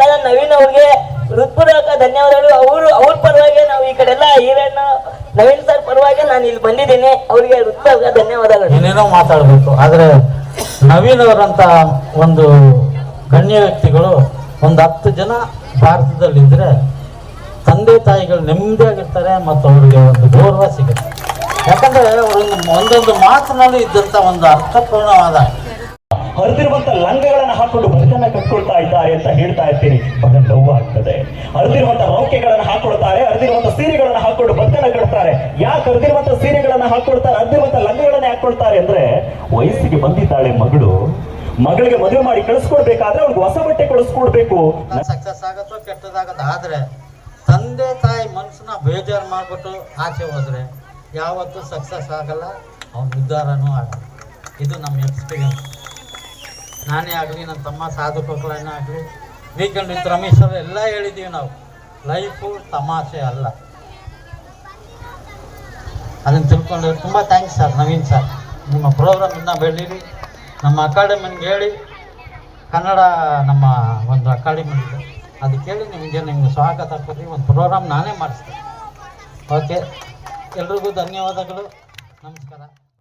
ನಾನು ನವೀನ್ ಅವ್ರಿಗೆ ಹೃತ್ಪೂರ್ವಕ ಧನ್ಯವಾದಗಳು. ಅವರು ಅವ್ರ ಪರವಾಗಿ ನಾವು ಈ ಕಡೆ ಎಲ್ಲ ಈರಣ್ಣ ನವೀನ್ ಸರ್ ಪರವಾಗಿ ನಾನು ಇಲ್ಲಿ ಬಂದಿದ್ದೀನಿ. ಅವರಿಗೆ ಹೃತ್ಪೂರ್ವಕ ಧನ್ಯವಾದಗಳು. ಏನೇನೋ ಮಾತಾಡಬೇಕು. ಆದರೆ ನವೀನ್ ಅವರಂತ ಒಂದು ಗಣ್ಯ ವ್ಯಕ್ತಿಗಳು ಒಂದು ಹತ್ತು ಜನ ಭಾರತದಲ್ಲಿದ್ದರೆ ತಂದೆ ತಾಯಿಗಳು ನೆಮ್ಮದಿಯಾಗಿರ್ತಾರೆ ಮತ್ತು ಅವರಿಗೆ ಒಂದು ಗೌರವ ಸಿಗುತ್ತೆ. ಯಾಕಂದರೆ ಅವರೊಂದು ಒಂದೊಂದು ಮಾತಿನಲ್ಲಿ ಇದ್ದಂಥ ಒಂದು ಅರ್ಥಪೂರ್ಣವಾದ ಹರಿದಿರುವಂತ ಲಂಗಗಳನ್ನು ಹಾಕೊಂಡು ಬದುಕನ್ನ ಕಟ್ಕೊಳ್ತಾ ಇದ್ದಾರೆ ಅಂತ ಹೇಳ್ತಾ ಇರ್ತೀನಿ. ಬಹಳ ನೋವು ಆಗ್ತದೆ ಹರಿದಿರುವಂತ ರೌಕೆಗಳನ್ನು ಹಾಕೊಳ್ತಾರೆ, ಹರಿದಿರುವಂತ ಸೀರೆಗಳನ್ನು ಹಾಕೊಂಡು ಬದುಕನ್ನ ಕಟ್ತಾರೆ. ಯಾಕೆ ಹರಿದಿರುವಂತ ಸೀರೆಗಳನ್ನ ಹಾಕೊಳ್ತಾರೆ, ಹರಿದಿರುವಂತ ಲಂಗಗಳನ್ನ ಹಾಕೊಳ್ತಾರೆ ಅಂದ್ರೆ ವಯಸ್ಸಿಗೆ ಬಂದಿದ್ದಾಳೆ ಮಗಳು. ಮಗಳಿಗೆ ಮದುವೆ ಮಾಡಿ ಕಳಿಸ್ಕೊಡ್ಬೇಕಾದ್ರೆ ಅವ್ಳಿಗೆ ಹೊಸ ಬಟ್ಟೆ ಕಳಿಸ್ಕೊಡ್ಬೇಕು ಸಕ್ಸಸ್ ಆಗತ್ತೋ ಕೆಟ್ಟದಾಗತ್ತ ಆದ್ರೆ ತಂದೆ ತಾಯಿ ಮನಸ್ಸನ್ನ ಬೇಜಾರು ಮಾಡ್ಬಿಟ್ಟು ಆಚೆ ಹೋದ್ರೆ ಯಾವತ್ತೂ ಸಕ್ಸಸ್ ಆಗಲ್ಲ, ಅವ್ನ ಉದ್ಧಾರನೂ ಆಗಲ್ಲ. ಇದು ನಮ್ಮ ಎಕ್ಸ್ಪೀರಿಯನ್ಸ್ ನಾನೇ ಆಗಲಿ, ನನ್ನ ತಮ್ಮ ಸಾಧು ಕೊಕ್ಕಳನ್ನೇ ಆಗಲಿ ವೀಕೆಂಡ್ ವಿತ್ ರಮೇಶ್ ಅವರು ಎಲ್ಲ ಹೇಳಿದ್ದೀವಿ ನಾವು. ಲೈಫು ತಮಾಷೆ ಅಲ್ಲ. ಅದನ್ನು ತಿಳ್ಕೊಂಡು ತುಂಬ ಥ್ಯಾಂಕ್ಸ್ ಸರ್ ನವೀನ್ ಸರ್ ನಿಮ್ಮ ಪ್ರೋಗ್ರಾಮ್ ಇನ್ನೂ ಬೆಳೀರಿ. ನಮ್ಮ ಅಕಾಡೆಮಿಗೆ ಹೇಳಿ, ಕನ್ನಡ ನಮ್ಮ ಒಂದು ಅಕಾಡೆಮಿ ಇದೆ ಅದು ಕೇಳಿ ನಿಮಗೆ ನಿಮ್ಗೆ ಸ್ವಾಗತ ಕೊಡಿ ಒಂದು ಪ್ರೋಗ್ರಾಮ್ ನಾನೇ ಮಾಡಿಸ್ತೇನೆ. ಓಕೆ ಎಲ್ರಿಗೂ ಧನ್ಯವಾದಗಳು. ನಮಸ್ಕಾರ.